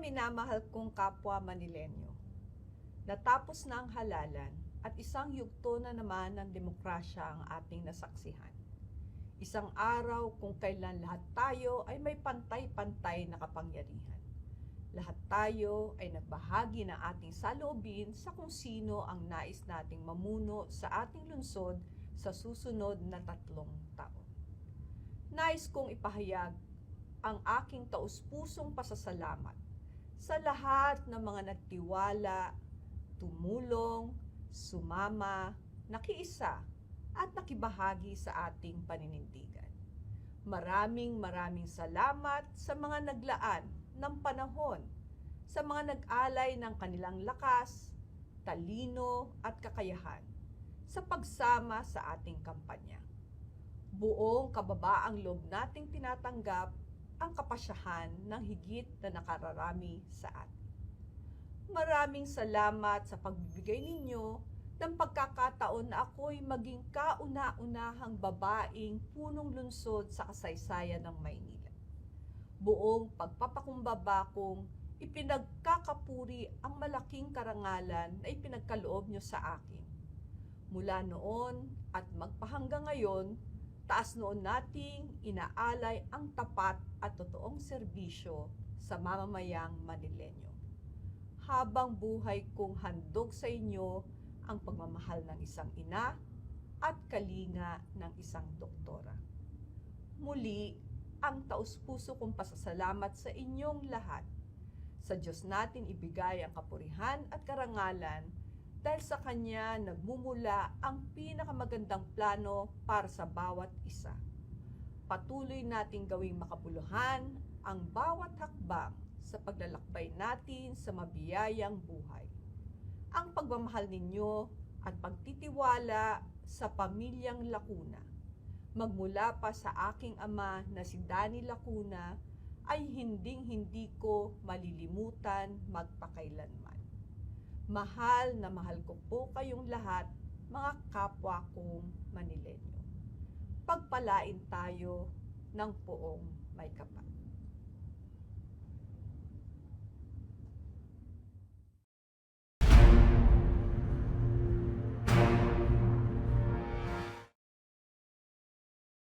minamahal kong kapwa Manilenyo, natapos na ang halalan at isang yugto na naman ng demokrasya ang ating nasaksihan. Isang araw kung kailan lahat tayo ay may pantay-pantay na kapangyarihan. Lahat tayo ay nagbahagi ng ating saloobin sa kung sino ang nais nating mamuno sa ating lungsod sa susunod na tatlong taon. Nais kong ipahayag ang aking taus-pusong pasasalamat sa lahat ng mga nagtiwala, tumulong, sumama, nakiisa, at nakibahagi sa ating paninindigan. Maraming maraming salamat sa mga naglaan ng panahon, sa mga nag-alay ng kanilang lakas, talino at kakayahan sa pagsama sa ating kampanya. Buong kababaang loob nating tinatanggap ang kapasyahan ng higit na nakararami sa atin. Maraming salamat sa pagbibigay ninyo ng pagkakataon na ako'y maging kauna-unahang babaeng punong lunsod sa kasaysayan ng Maynila. Buong pagpapakumbaba kong ipinagkakapuri ang malaking karangalan na ipinagkaloob nyo sa akin. Mula noon at magpahanggang ngayon, taas noon nating inaalay ang tapat at totoong serbisyo sa mamamayang Manilenyo. Habang buhay kong handog sa inyo ang pagmamahal ng isang ina at kalinga ng isang doktora. Muli, ang taus-puso kong pasasalamat sa inyong lahat. Sa Diyos natin ibigay ang kapurihan at karangalan dahil sa Kanya nagmumula ang pinakamagandang plano para sa bawat isa. Patuloy nating gawing makabuluhan ang bawat hakbang sa paglalakbay natin sa mabiyayang buhay. Ang pagmamahal ninyo at pagtitiwala sa pamilyang Lacuna magmula pa sa aking ama na si Danny Lacuna ay hinding-hindi ko malilimutan magpakailanman. Mahal na mahal ko po kayong lahat, mga kapwa kong Manilenyo. Pagpalain tayo ng poong may kapal.